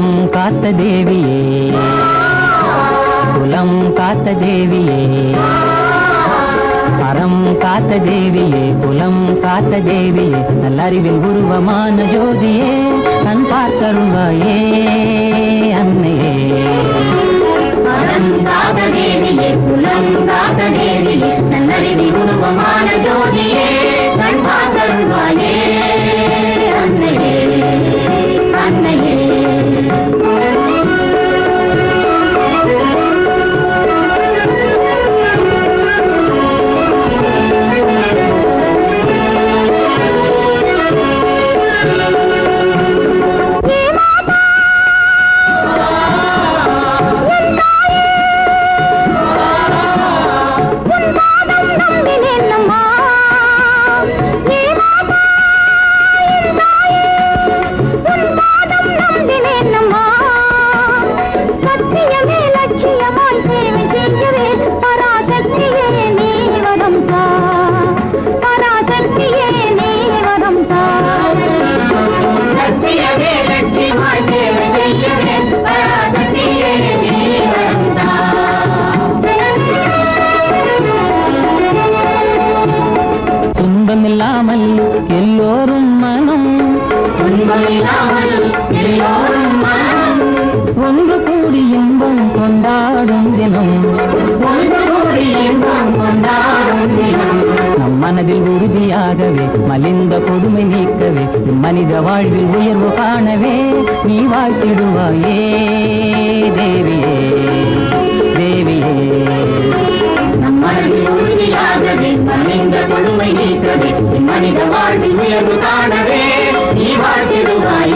குலம் காத்த தேவியே. குலம் காத்த தேவியே. அறம் காத்த தேவியே. குலம் காத்த தேவியே. நல்லறிவில் உருவமான ஜோதியே. கண் பார்த்தருள்வாயே இல்லாமல் எல்லோரும் மனம். ஒன்று கூடி இன்பம் கொண்டாடும் தினம். நம் மனதில் உறுதியாகவே மலிந்த கொடுமை நீக்கவே மனித வாழ்வில் உயர்வு காணவே நீ வாழ்த்திடுவாயே தேவியே தேவியே. நம் மனதில் உறுதியாகவே மலிந்த கொடுமை நீக்கவே மனித வாழ்வில் உயர்வு காணவே. நீ வாழ்த்திடுவாய்